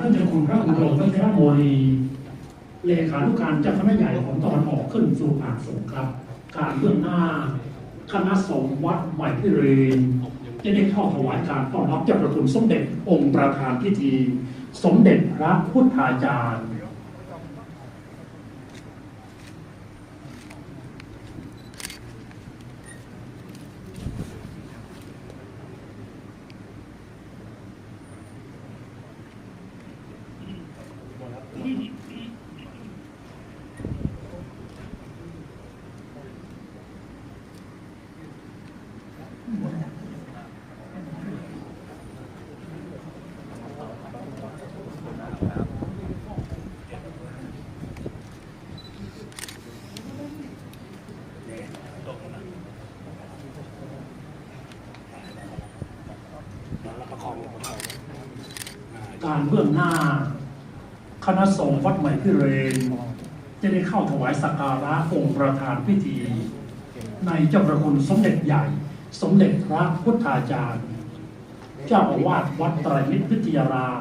ท่านเจ้าคุณพระอุดมวัชรโมลีเลขานุการเจ้าคณะใหญ่ของตอนออกขึ้นสู่ปากสงครับ การเบื้องหน้า คณะสงฆ์วัดใหม่พิเรนจะได้เข้าถวายการต้อนรับเจ้าประคุณสมเด็จองค์ประธานพิธี สมเด็จพระพุทธาจารย์ การเบื้องหน้า คณะสงฆ์วัดใหม่พิเรน จะได้เข้าถวายสักการะองค์ประธานพิธี ในเจ้าประคุณสมเด็จใหญ่ สมเด็จพระพุทธาจารย์ เจ้าอาวาสวัดไตรมิตรวิทยาราม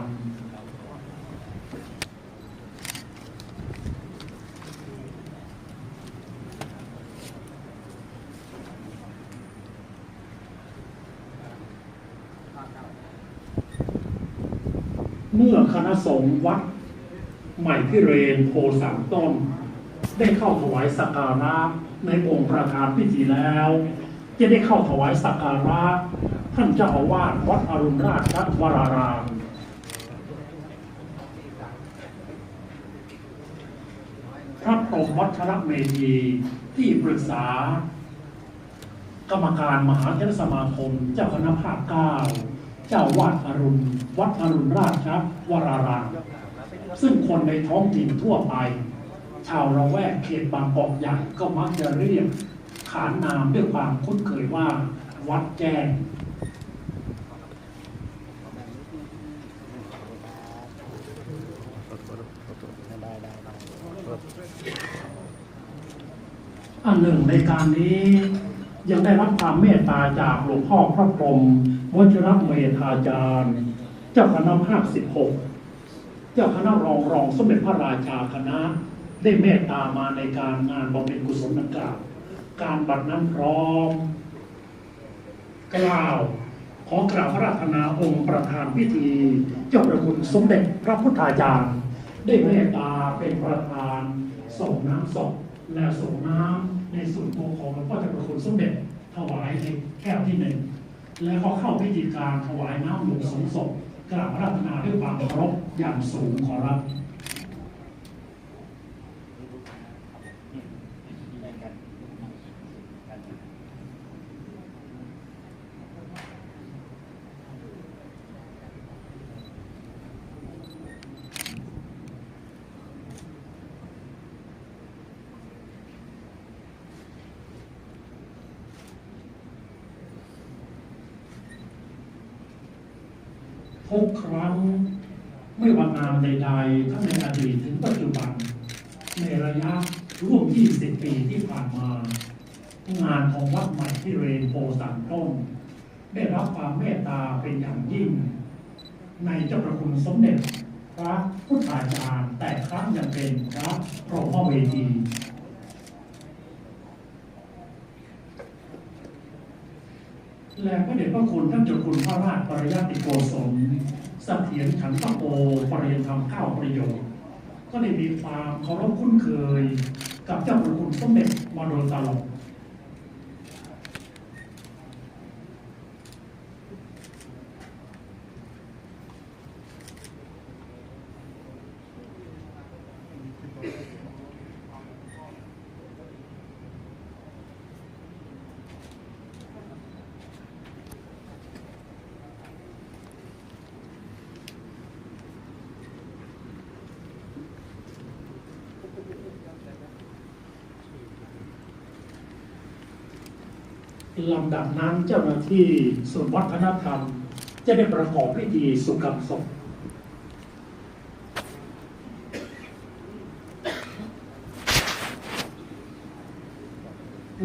เมื่อคณะสงฆ์วัดใหม่พิเรนโพสามต้น ได้เข้าถวายสักการะในองค์ประธานพิธีแล้ว จะได้เข้าถวายสักการะท่านเจ้าอาวาสวัดอรุณราชวรารามพระพรหมวัชรเมธีที่ปรึกษา กรรมการมหาเทรสมาคมเจ้าคณะภาคเก้า เจ้าวาดอรุณ วัดอรุณราชวรารามซึ่งคนในท้องถิ่นทั่วไป ชาวละแวกเขตบางกอกใหญ่ก็มักจะเรียกขานนามด้วยความคุ้นเคยว่า วัดแจ้งอันหนึ่งในการนี้ ยังได้รับความเมตตาจากหลวงพ่อพระพรหมวชิรเมธาจารย์ เจ้าคณะภาคสิบหกเจ้าคณะรองรองสมเด็จพระราชาคณะได้เมตตามาในการงานบำเพ็ญกุศลดังกล่าวการบัดนั้นพร้อมกล่าวขอกล่าวพระราชนาองค์ประธานพิธี เจ้าประคุณสมเด็จพระพุทธาจารย์ ได้เมตตาเป็นประธานส่งน้ำศพ และส่งน้ำในส่วนตัวของหลวงพ่อเจ้าประคุณสมเด็จถวายในแก้วที่หนึ่งและก็เข้าพิธีการถวายน้ำหลวงสงศพกราบรัตนาด้วยความเคารพอย่างสูงขอรับ ทุกครั้งไม่ว่างานใดๆทั้งในอดีตถึงปัจจุบัน ในระยะร่วม 20 ปีที่ผ่านมา งานของวัดใหม่ที่เรนโพสันต้น ได้รับความเมตตาเป็นอย่างยิ่ง ในเจ้าประคุณสมเด็จพระพุทธาจารย์แต่ครั้งยังเป็นพระพรหมเวที และพระเดชพระคุณท่านเจ้าคุณพระราชปริยัติโกศลเสถียรขันตโกปริยธรรมเก้าประโยชน์ ก็ได้มีความเคารพคุ้นเคย กับเจ้าปรคุณสมเด็จมาโดยตลอด ลำดับนั้นเจ้าหน้าที่ส่วนวัฒนธรรม จะได้ประกอบพิธีสุกรรมศพ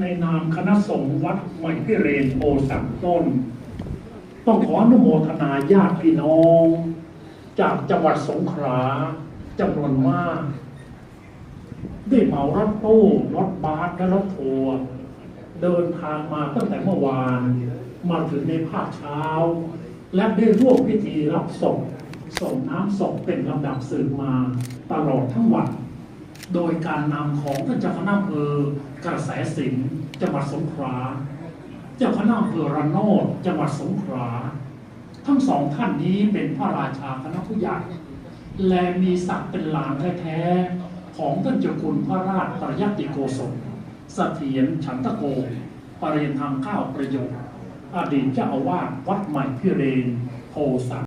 ในนามคณะสงฆ์วัดใหม่พิเรนโอสังต้น ต้องขออนุโมทนาญาติพี่น้อง จากจังหวัดสงขลาจำนวนมาก ได้เหมารถตู้รถบัสและรถทัวร์ เดินทางมาตั้งแต่เมื่อวานมาถึงในภาคเช้า และได้ร่วมพิธีรับศพส่งน้ำศพเป็นลำดับสืบมาตลอดทั้งวัน โดยการนำของท่านเจ้าคณะอำเภอกระแสสินจังหวัดสงขลาเจ้าคณะอำเภอระโนดจังหวัดสงขลาทั้งสองท่านนี้เป็นพระราชาคณะผู้ใหญ่และมีศักดิ์เป็นหลานแท้ๆของท่านเจ้าคุณพระราชปรยัตติโกศล เสถียรฉันตะโกปรริยนธรรมข้าวประโยชน์อดีตเจ้าอาวาสวัดใหม่พิเรนโพสัง